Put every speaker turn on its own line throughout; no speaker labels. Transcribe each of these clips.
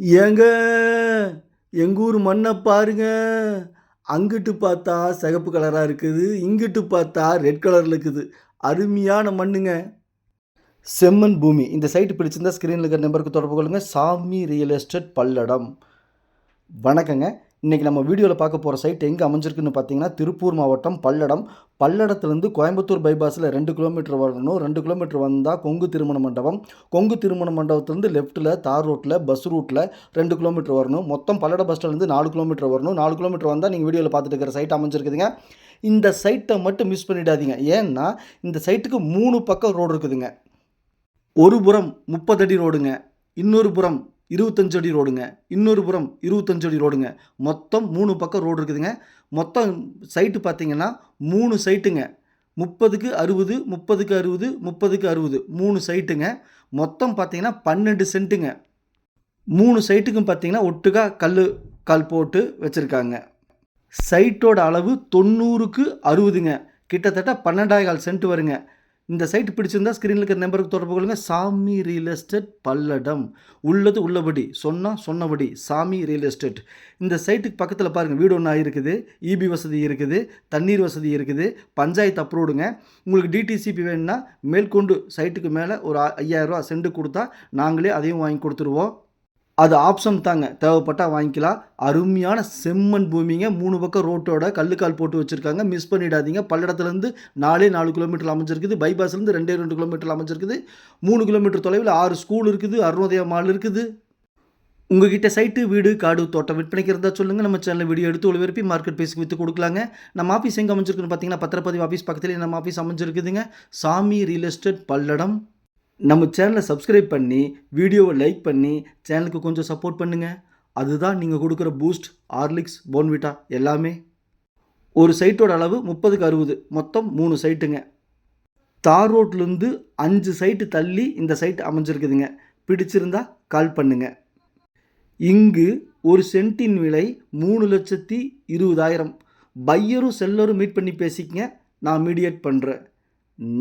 ஏங்க எங்கள் ஊர் மண்ணை பாருங்க. அங்கிட்டு பார்த்தா சிகப்பு கலராக இருக்குது இங்கிட்டு பார்த்தா ரெட் கலரில் இருக்குது. அருமையான மண்ணுங்க. செம்மண் பூமி. இந்த சைட்டு பிடிச்சிருந்தா ஸ்க்ரீனில் இருக்கிற நம்பருக்கு தொடர்பு கொள்ளுங்கள் சாமி ரியல் எஸ்டேட் பல்லடம். வணக்கங்க. இன்றைக்கி நம்ம வீடியோவில் பார்க்க போகிற சைட் எங்கே அமைஞ்சிருக்குன்னு பார்த்தீங்கன்னா திருப்பூர் மாவட்டம் பல்லடம். பல்லடத்துலேருந்து கோயம்புத்தூர் பைபாஸில் ரெண்டு கிலோமீட்டர் வரணும். ரெண்டு கிலோமீட்டர் வந்தால் கொங்கு திருமண மண்டபம். கொங்கு திருமண மண்டபத்துலேருந்து லெஃப்ட்டில் தார் ரோட்டில் பஸ் ரூட்டில் ரெண்டு கிலோமீட்டர் வரணும். மொத்தம் பல்லட பஸ் ஸ்டாண்ட்லேருந்து நாலு கிலோமீட்டர் வரணும். நாலு கிலோமீட்டர் வந்தால் நீங்கள் வீடியோவில் பார்த்துட்டு இருக்கிற சைட் அமைஞ்சிருக்குதுங்க. இந்த சைட்டை மட்டும் மிஸ் பண்ணிடாதீங்க. ஏன்னா இந்த சைட்டுக்கு மூணு பக்கம் ரோடு இருக்குதுங்க. ஒரு புறம் முப்பது அடி ரோடுங்க இன்னொரு புறம் இருபத்தஞ்சு அடி ரோடுங்க. இன்னொரு புறம் இருபத்தஞ்சு அடி ரோடுங்க. மொத்தம் மூணு பக்கம் ரோடு இருக்குதுங்க. மொத்தம் சைட்டு பார்த்தீங்கன்னா மூணு சைட்டுங்க. முப்பதுக்கு அறுபது முப்பதுக்கு அறுபது முப்பதுக்கு அறுபது. மூணு சைட்டுங்க. மொத்தம் பார்த்தீங்கன்னா பன்னெண்டு சென்ட்டுங்க. மூணு சைட்டுக்கும் பார்த்தீங்கன்னா ஒட்டுக்கா கல் கால் போட்டு வச்சுருக்காங்க. சைட்டோட அளவு தொண்ணூறுக்கு அறுபதுங்க. கிட்டத்தட்ட பன்னெண்டாயிரம் கால் சென்ட் வருங்க. இந்த சைட் பிடிச்சிருந்தா ஸ்க்ரீனில் இருக்கிற நம்பருக்கு தொடர்பு கொள்ளுங்க. சாமி ரியல் எஸ்டேட் பல்லடம். உள்ளது உள்ளபடி. சொன்னால் சொன்னபடி. சாமி ரியல் எஸ்டேட் இந்த சைட்டுக்கு பக்கத்தில் பாருங்கள் வீடு ஒன்றா இருக்குது இபி வசதி இருக்குது. தண்ணீர் வசதி இருக்குது. பஞ்சாயத்து அப்ரூவ்டுங்க உங்களுக்கு டிடிசிபி வேணும்னா மேற்கொண்டு சைட்டுக்கு மேலே ஒரு ஐயாயிரரூவா சென்ட் கொடுத்தா நாங்களே அதையும் வாங்கி கொடுத்துருவோம். அது ஆப்ஷன் தாங்க. தேவைப்பட்டால் வாங்கிக்கலாம். அருமையான செம்மண் பூமிங்க. மூணு பக்கம் ரோட்டோட கல்லுக்கால் போட்டு வச்சுருக்காங்க. மிஸ் பண்ணிடாதீங்க. பல்லடத்துலேருந்து நாலே நாலு கிலோமீட்டர் அமைஞ்சிருக்குது. பைபாஸ்லேருந்து ரெண்டே ரெண்டு கிலோமீட்டர் அமைஞ்சிருக்குது. மூணு கிலோமீட்டர் தொலைவில் ஆறு ஸ்கூல் இருக்குது. அருணோதய மால் இருக்குது. உங்ககிட்ட சைட்டு வீடு காடு தோட்டம் விற்பனைக்கு இருந்தால் சொல்லுங்கள் நம்ம சேனலில் வீடியோ எடுத்து ஒளிபரப்பி மார்க்கெட் பிளேஸ்க்கு விற்று கொடுக்கலாங்க. நம்ம ஆஃபீஸ் எங்கே அமைஞ்சிருக்குன்னு பார்த்தீங்கன்னா பத்திரப்பதிவு ஆஃபீஸ் பக்கத்துலேயே நம்ம ஆஃபீஸ் அமைஞ்சிருக்குதுங்க. சாமி ரியல் எஸ்டேட் பல்லடம். நம்ம சேனலை சப்ஸ்கிரைப் பண்ணி வீடியோவை லைக் பண்ணி சேனலுக்கு கொஞ்சம் சப்போர்ட் பண்ணுங்கள் அதுதான் நீங்கள் கொடுக்குற பூஸ்ட் ஹார்லிக்ஸ் போன்விட்டா எல்லாமே. ஒரு சைட்டோட அளவு முப்பதுக்கு அறுபது. மொத்தம் மூணு சைட்டுங்க தார் ரோட்லேருந்து அஞ்சு சைட்டு தள்ளி இந்த சைட் அமைஞ்சிருக்குதுங்க. பிடிச்சிருந்தா கால் பண்ணுங்க. இங்கு ஒரு சென்ட்டின் விலை மூணு லட்சத்தி இருபதாயிரம். பையரும் செல்லரும் மீட் பண்ணி பேசிக்கங்க. நான் மீடியேட் பண்ணுறேன்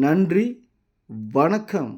நன்றி. வணக்கம்.